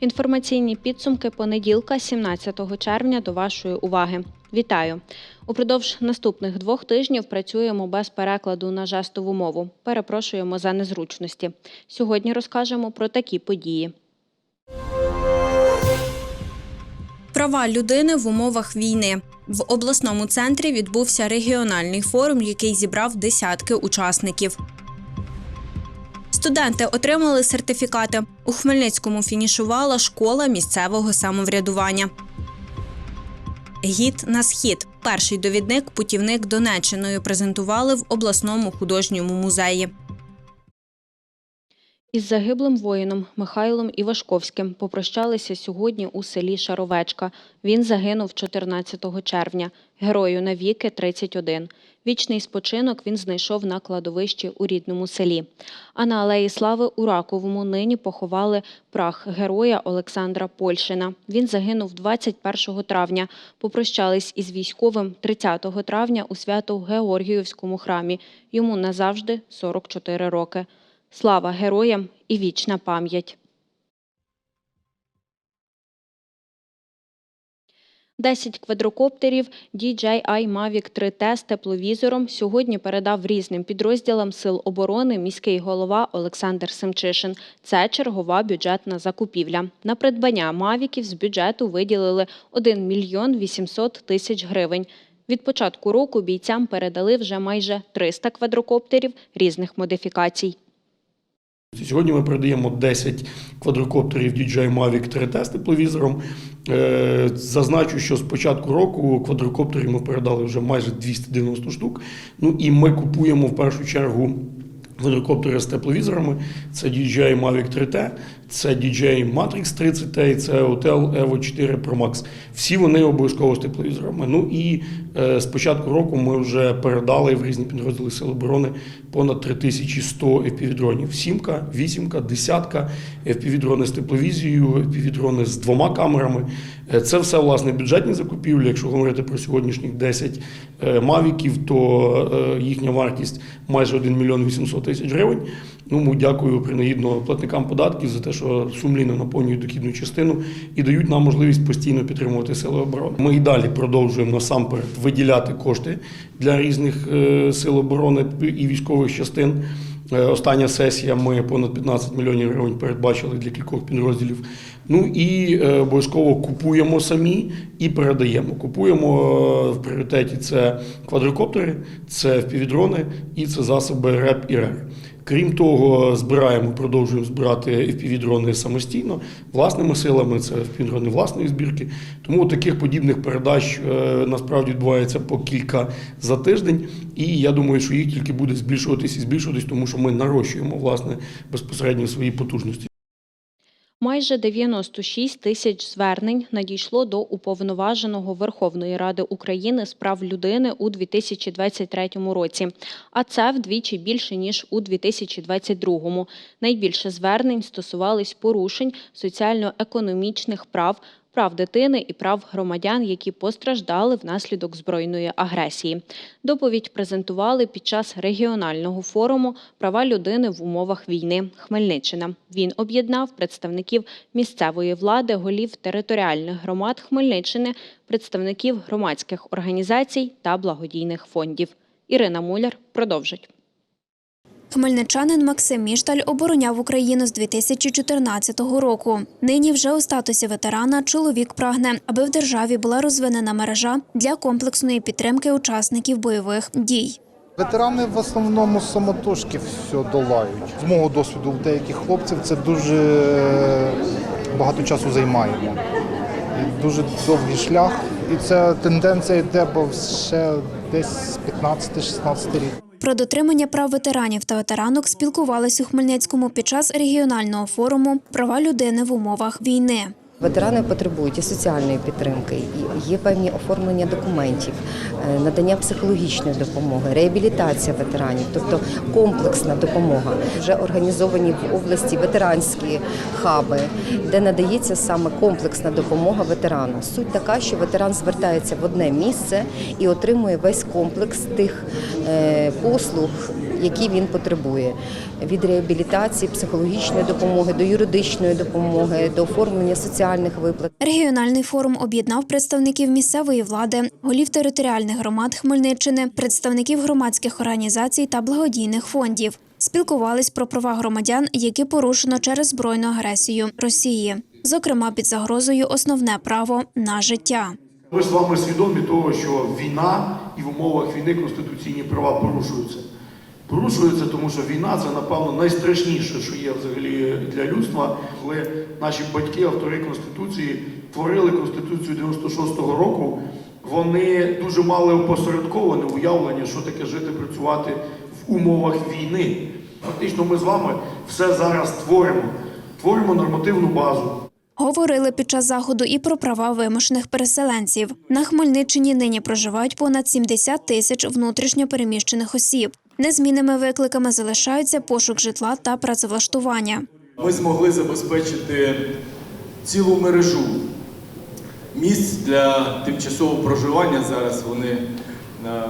Інформаційні підсумки понеділка, 17 червня, до вашої уваги. Вітаю! Упродовж наступних двох тижнів працюємо без перекладу на жестову мову. Перепрошуємо за незручності. Сьогодні розкажемо про такі події. Права людини в умовах війни в обласному центрі відбувся регіональний форум, який зібрав десятки учасників. Студенти отримали сертифікати. У Хмельницькому фінішувала школа місцевого самоврядування. Гід на схід. Перший довідник путівник Донеччиною презентували в обласному художньому музеї. Із загиблим воїном Михайлом Івашковським попрощалися сьогодні у селі Шаровечка. Він загинув 14 червня. Герою навіки 31. Вічний спочинок він знайшов на кладовищі у рідному селі. А на Алеї Слави у Раковому нині поховали прах героя Олександра Польшина. Він загинув 21 травня. Попрощались із військовим 30 травня у Свято-Георгіївському храмі. Йому назавжди 44 роки. Слава героям і вічна пам'ять. 10 квадрокоптерів DJI Mavic 3T з тепловізором сьогодні передав різним підрозділам Сил оборони міський голова Олександр Семчишин. Це чергова бюджетна закупівля. На придбання мавіків з бюджету виділили 1 мільйон 800 тисяч гривень. Від початку року бійцям передали вже майже 300 квадрокоптерів різних модифікацій. Сьогодні ми передаємо 10 квадрокоптерів DJI Mavic 3T з тепловізором. Е, Зазначу, що з початку року квадрокоптерів ми передали вже майже 290 штук. Ну і ми купуємо в першу чергу квадрокоптери з тепловізорами. Це DJI Mavic 3T, це DJI Matrix 30T і це Hotel Evo 4 Pro Max. Всі вони обов'язково з тепловізорами. Ну і е, з початку року ми вже передали в різні підрозділи Сил оборони понад 3100 FPV-дронів. Сімка, вісімка, десятка, FPV-дрони з тепловізією, FPV-дрони з двома камерами. Е, Це все власне бюджетні закупівлі. Якщо говорити про сьогоднішніх 10 е, мавіків, то е, їхня вартість майже 1 мільйон 800 тисяч гривень. Ну, дякую принагідно платникам податків за те, що сумлінно наповнюють дохідну частину і дають нам можливість постійно підтримувати сили оборони. Ми і далі продовжуємо насамперед виділяти кошти для різних сил оборони і військових частин. Остання сесія ми понад 15 мільйонів гривень передбачили для кількох підрозділів. Ну і е, обов'язково купуємо самі і передаємо. Купуємо е, в пріоритеті це квадрокоптери, це впівдрони і це засоби РЕП і РЕР. Крім того, збираємо, продовжуємо збирати FPV-дрони самостійно, власними силами, це FPV-дрони власної збірки. Тому таких подібних передач е, насправді відбувається по кілька за тиждень. І я думаю, що їх тільки буде збільшуватись і збільшуватись, тому що ми нарощуємо власне безпосередньо свої потужності. Майже 96 тисяч звернень надійшло до уповноваженого Верховної Ради України з прав людини у 2023 році, а це вдвічі більше ніж у 2022. Найбільше звернень стосувались порушень соціально-економічних прав, прав дитини і прав громадян, які постраждали внаслідок збройної агресії. Доповідь презентували під час регіонального форуму Права людини в умовах війни Хмельниччина. Він об'єднав представників місцевої влади, голів територіальних громад Хмельниччини, представників громадських організацій та благодійних фондів. Ірина Муляр продовжить. Хмельничанин Максим Мішталь обороняв Україну з 2014 року. Нині вже у статусі ветерана чоловік прагне, аби в державі була розвинена мережа для комплексної підтримки учасників бойових дій. Ветерани в основному самотужки все долають. З мого досвіду у деяких хлопців це дуже багато часу займає. Дуже довгий шлях. І ця тенденція йде, бо ще десь 15-16 рік. Про дотримання прав ветеранів та ветеранок спілкувались у Хмельницькому під час регіонального форуму Права людини в умовах війни. Ветерани потребують і соціальної підтримки, і є певні оформлення документів, е, надання психологічної допомоги, реабілітація ветеранів, тобто комплексна допомога. Вже організовані в області ветеранські хаби, де надається саме комплексна допомога ветерану. Суть така, що ветеран звертається в одне місце і отримує весь комплекс тих е, послуг, які він потребує від реабілітації, психологічної допомоги до юридичної допомоги, до оформлення соціальних виплат. Регіональний форум об'єднав представників місцевої влади, голів територіальних громад Хмельниччини, представників громадських організацій та благодійних фондів. Спілкувались про права громадян, які порушено через збройну агресію Росії, зокрема під загрозою основне право на життя. Ми з вами свідомі того, що війна і в умовах війни конституційні права порушуються. Порушуються, тому що війна це, напевно, найстрашніше, що є взагалі для людства. Коли наші батьки, автори Конституції, творили Конституцію 96-го року, вони дуже мали опосередковане уявлення, що таке жити, працювати в умовах війни. Фактично, ми з вами все зараз творимо. Творимо нормативну базу. Говорили під час заходу і про права вимушених переселенців. На Хмельниччині нині проживають понад 70 тисяч внутрішньо переміщених осіб. Незмінними викликами залишаються пошук житла та працевлаштування. Ми змогли забезпечити цілу мережу місць для тимчасового проживання. Зараз вони е,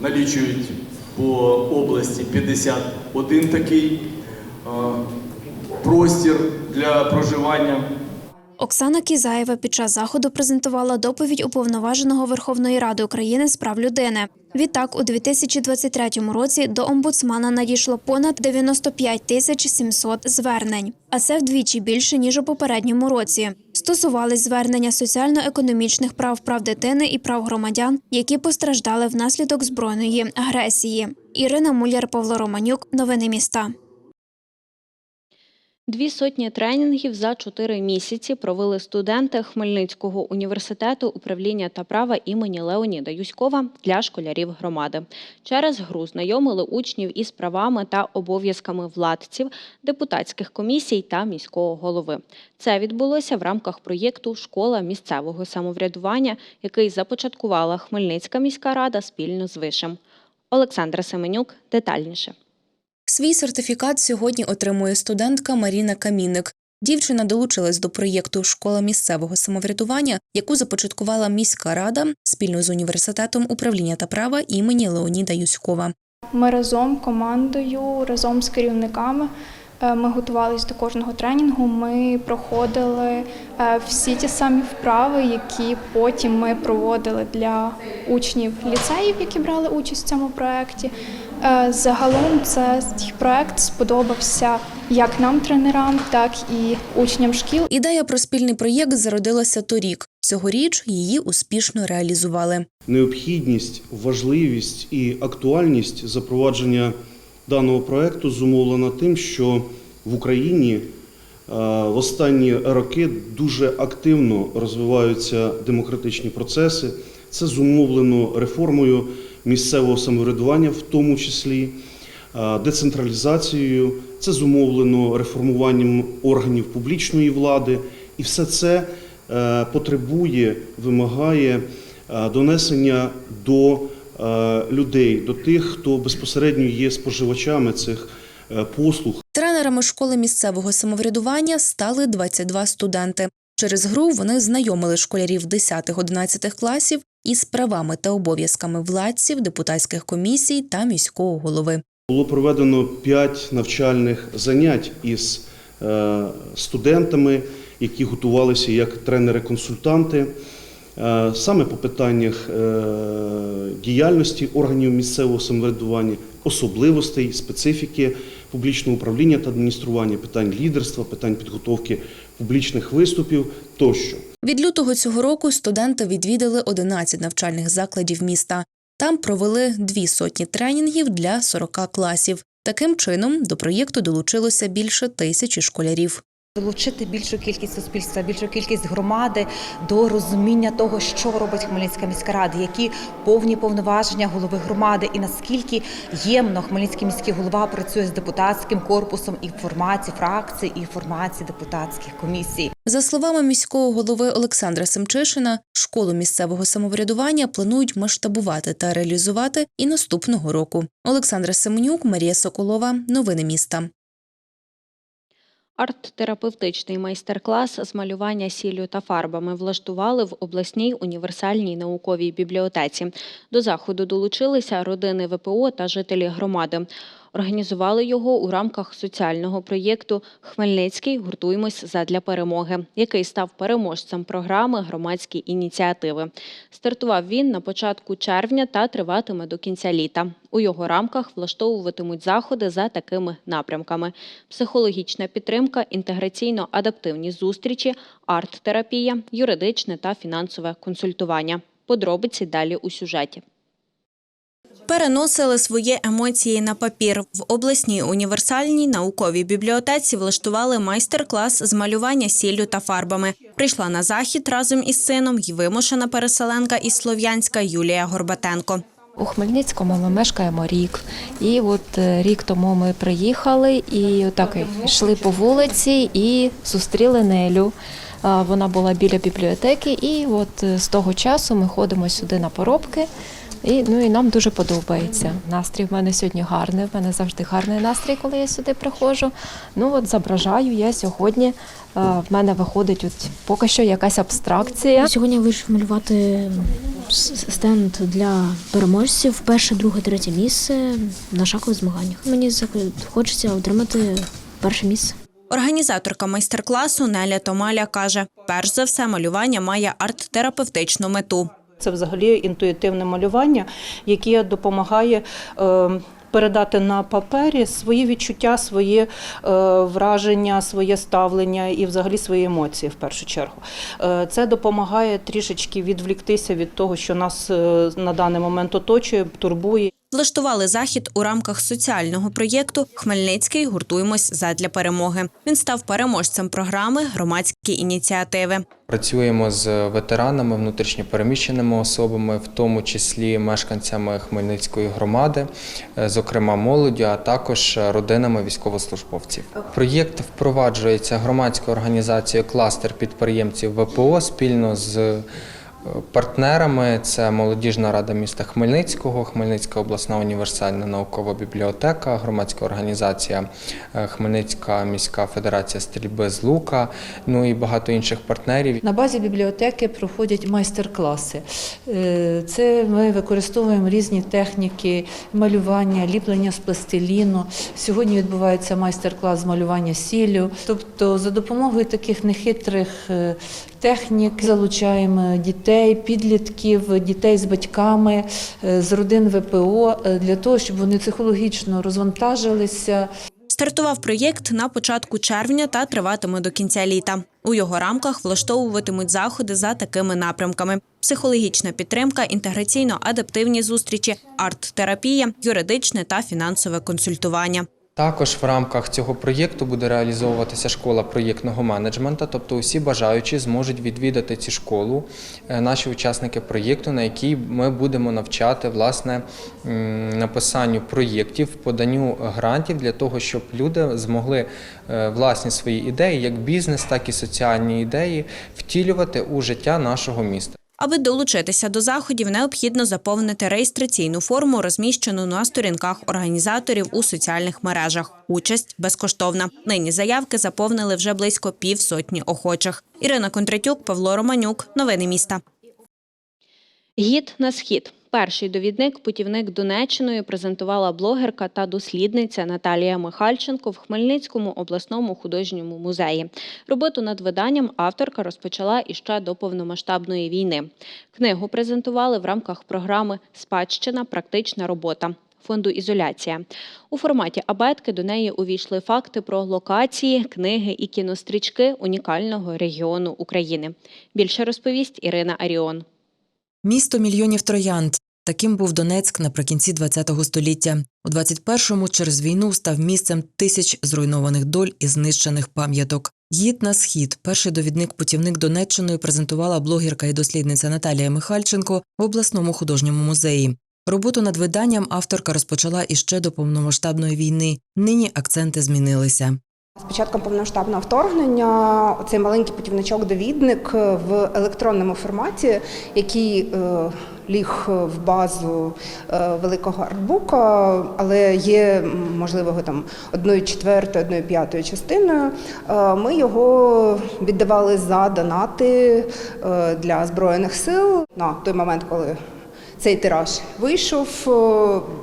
налічують по області 51 такий е, простір для проживання. Оксана Кізаєва під час заходу презентувала доповідь уповноваженого Верховної Ради України з прав людини. Відтак, у 2023 році до омбудсмана надійшло понад 95 тисяч 700 звернень, а це вдвічі більше ніж у попередньому році. Стосувались звернення соціально-економічних прав прав дитини і прав громадян, які постраждали внаслідок збройної агресії. Ірина Муляр, Павло Романюк. Новини міста. Дві сотні тренінгів за чотири місяці провели студенти Хмельницького університету управління та права імені Леоніда Юськова для школярів громади. Через гру знайомили учнів із правами та обов'язками владців, депутатських комісій та міського голови. Це відбулося в рамках проєкту Школа місцевого самоврядування, який започаткувала Хмельницька міська рада спільно з Вишем. Олександра Семенюк детальніше. Свій сертифікат сьогодні отримує студентка Маріна Камінник. Дівчина долучилась до проєкту Школа місцевого самоврядування, яку започаткувала міська рада спільно з університетом управління та права імені Леоніда Юськова. Ми разом командою, разом з керівниками. е, Ми готувалися до кожного тренінгу. Ми проходили е, всі ті самі вправи, які потім ми проводили для учнів ліцеїв, які брали участь в цьому проєкті. Е, Загалом цей проєкт сподобався як нам, тренерам, так і учням шкіл. Ідея про спільний проєкт зародилася торік. Цьогоріч її успішно реалізували. Необхідність, важливість і актуальність запровадження даного проекту зумовлена тим, що в Україні е, в останні роки дуже активно розвиваються демократичні процеси. Це зумовлено реформою місцевого самоврядування, в тому числі е, децентралізацією. Це зумовлено реформуванням органів публічної влади, і все це е, потребує, вимагає е, донесення до людей, до тих, хто безпосередньо є споживачами цих послуг. Тренерами школи місцевого самоврядування стали 22 студенти. Через гру вони знайомили школярів 10-11 класів із правами та обов'язками владців, депутатських комісій та міського голови. Було проведено п'ять навчальних занять із е, студентами, які готувалися як тренери-консультанти, е, саме по питаннях е, діяльності органів місцевого самоврядування, особливостей, специфіки публічного управління та адміністрування, питань лідерства, питань підготовки публічних виступів тощо. Від лютого цього року студенти відвідали 11 навчальних закладів міста. Там провели дві сотні тренінгів для 40 класів. Таким чином до проєкту долучилося більше тисячі школярів. Долучити більшу кількість суспільства, більшу кількість громади до розуміння того, що робить Хмельницька міська рада, які повні повноваження голови громади, і наскільки ємно Хмельницький міський голова працює з депутатським корпусом і в форматі фракцій, і в форматі депутатських комісій. За словами міського голови Олександра Семчишина, школу місцевого самоврядування планують масштабувати та реалізувати і наступного року. Олександра Семенюк, Марія Соколова. Новини міста. Арт-терапевтичний майстер-клас з малювання сіллю та фарбами влаштували в обласній універсальній науковій бібліотеці. До заходу долучилися родини ВПО та жителі громади. Організували його у рамках соціального проєкту Хмельницький гуртуємось задля перемоги, який став переможцем програми громадські ініціативи. Стартував він на початку червня та триватиме до кінця літа. У його рамках влаштовуватимуть заходи за такими напрямками: психологічна підтримка, інтеграційно-адаптивні зустрічі, арт-терапія, юридичне та фінансове консультування. Подробиці далі у сюжеті. Переносили свої емоції на папір. В обласній універсальній науковій бібліотеці влаштували майстер-клас з малювання сіллю та фарбами. Прийшла на захід разом із сином й вимушена переселенка із Слов'янська Юлія Горбатенко. У Хмельницькому ми мешкаємо рік, і от е, рік тому ми приїхали і отак йшли по вулиці і зустріли Нелю. Вона була біля бібліотеки, і от е, з того часу ми ходимо сюди на поробки. І, ну, і нам дуже подобається. Настрій в мене сьогодні гарний. В мене завжди гарний настрій, коли я сюди приходжу. Ну от зображаю я сьогодні. В мене виходить от поки що якась абстракція. Сьогодні я вирішив малювати стенд для переможців. Перше, друге, третє місце на шакових змаганнях. Мені хочеться отримати перше місце. Організаторка майстер-класу Неля Томаля каже: перш за все, малювання має арт-терапевтичну мету. Це взагалі інтуїтивне малювання, яке допомагає е, передати на папері свої відчуття, свої е, враження, своє ставлення і взагалі свої емоції в першу чергу. Е, це допомагає трішечки відвліктися від того, що нас е, на даний момент оточує, турбує. Влаштували захід у рамках соціального проєкту Хмельницький гуртуємось задля перемоги. Він став переможцем програми громадські ініціативи. Працюємо з ветеранами, внутрішньопереміщеними особами, в тому числі мешканцями Хмельницької громади, е, зокрема молоддю, а також родинами військовослужбовців. Проєкт впроваджується громадською організацією кластер підприємців ВПО спільно з партнерами. Це молодіжна рада міста Хмельницького, Хмельницька обласна універсальна наукова бібліотека, громадська організація е, Хмельницька міська федерація стрільби з лука, ну і багато інших партнерів. На базі бібліотеки проходять майстер-класи. Е, Це ми використовуємо різні техніки малювання, ліплення з пластиліну. Сьогодні відбувається майстер-клас з малювання сіллю. Тобто, за допомогою таких нехитрих е, технік залучаємо дітей, підлітків, дітей з батьками, е, з родин ВПО е, для того, щоб вони психологічно розвантажилися. Стартував проєкт на початку червня та триватиме до кінця літа. У його рамках влаштовуватимуть заходи за такими напрямками: психологічна підтримка, інтеграційно-адаптивні зустрічі, арт-терапія, юридичне та фінансове консультування. Також в рамках цього проєкту буде реалізовуватися школа проєктного менеджменту, тобто усі бажаючі зможуть відвідати цю школу, е, наші учасники проєкту, на якій ми будемо навчати власне написанню проєктів, поданню грантів для того, щоб люди змогли е, власні свої ідеї, як бізнес, так і соціальні ідеї, втілювати у життя нашого міста. Аби долучитися до заходів, необхідно заповнити реєстраційну форму, розміщену на сторінках організаторів у соціальних мережах. Участь безкоштовна. Нині заявки заповнили вже близько півсотні охочих. Ірина Кондратюк, Павло Романюк. Новини міста. Гід на схід. Перший довідник путівник Донеччиною презентувала блогерка та дослідниця Наталія Михальченко в Хмельницькому обласному художньому музеї. Роботу над виданням авторка розпочала іще до повномасштабної війни. Книгу презентували в рамках програми Спадщина практична робота. Фонду ізоляція у форматі абетки до неї увійшли факти про локації, книги і кінострічки унікального регіону України. Більше розповість Ірина Аріон. Місто мільйонів троянд. Таким був Донецьк наприкінці ХХ століття. У 21-му через війну став місцем тисяч зруйнованих доль і знищених пам'яток. Гід на схід. Перший довідник-путівник Донеччиною презентувала блогерка і дослідниця Наталія Михальченко в обласному художньому музеї. Роботу над виданням авторка розпочала іще до повномасштабної війни. Нині акценти змінилися. З початком повномасштабного вторгнення цей маленький путівничок-довідник в електронному форматі, який е, ліг в базу е, великого артбука, але є можливо там одною четвертою, одною п'ятою частиною. Е, Ми його віддавали за донати е, для збройних сил на той момент, коли цей тираж вийшов.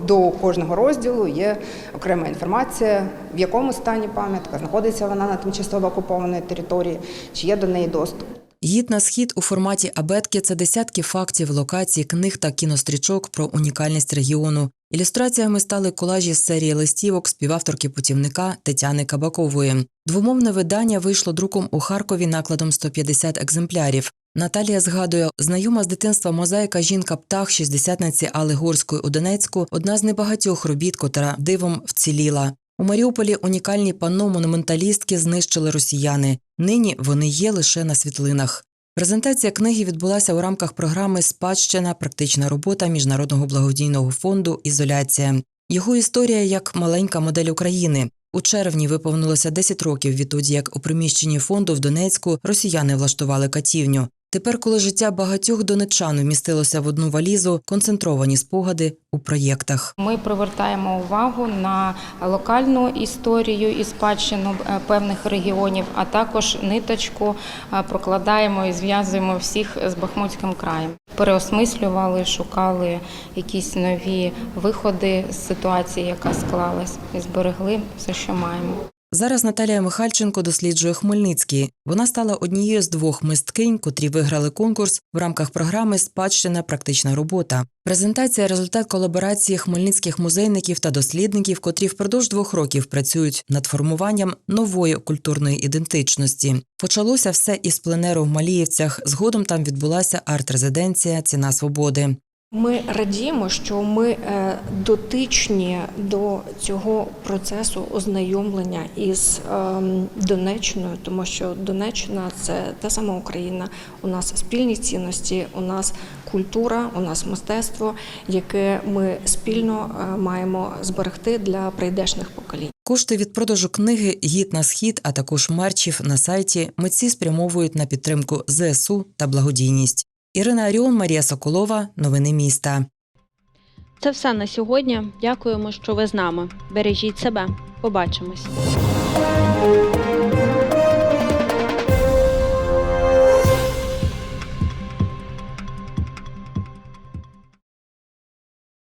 До кожного розділу є окрема інформація, в якому стані пам'ятка, знаходиться вона на тимчасово окупованій території, чи є до неї доступ. Гід на схід у форматі абетки це десятки фактів, локацій, книг та кінострічок про унікальність регіону. Ілюстраціями стали колажі з серії листівок співавторки путівника Тетяни Кабакової. Двомовне видання вийшло друком у Харкові накладом 150 екземплярів. Наталія згадує, знайома з дитинства мозаїка жінка птах шістдесятниці Алли Горської у Донецьку одна з небагатьох робіт, котра дивом вціліла. У Маріуполі унікальні панно монументалістки знищили росіяни. Нині вони є лише на світлинах. Презентація книги відбулася у рамках програми Спадщина, практична робота Міжнародного благодійного фонду Ізоляція. Його історія як маленька модель України. У червні виповнилося 10 років відтоді, як у приміщенні фонду в Донецьку росіяни влаштували катівню. Тепер, коли життя багатьох донеччан вмістилося в одну валізу, концентровані спогади у проєктах. Ми привертаємо увагу на локальну історію і спадщину е, певних регіонів, а також ниточку е, прокладаємо і зв'язуємо всіх з Бахмутським краєм. Переосмислювали, шукали якісь нові виходи з ситуації, яка склалась, і зберегли все, що маємо. Зараз Наталія Михальченко досліджує Хмельницький. Вона стала однією з двох мисткинь, котрі виграли конкурс в рамках програми Спадщина практична робота. Презентація результат колаборації хмельницьких музейників та дослідників, котрі впродовж двох років працюють над формуванням нової культурної ідентичності. Почалося все із пленеру в Маліївцях. Згодом там відбулася арт-резиденція Ціна свободи. Ми радіємо, що ми е, дотичні до цього процесу ознайомлення із ем, Донеччиною, тому що Донеччина це та сама Україна. У нас спільні цінності, у нас культура, у нас мистецтво, яке ми спільно е, маємо зберегти для прийдешних поколінь. Кошти від продажу книги Гід на схід, а також мерчів на сайті митці спрямовують на підтримку ЗСУ та благодійність. Ірина Аріон, Марія Соколова. Новини міста. Це все на сьогодні. Дякуємо, що ви з нами. Бережіть себе. Побачимось.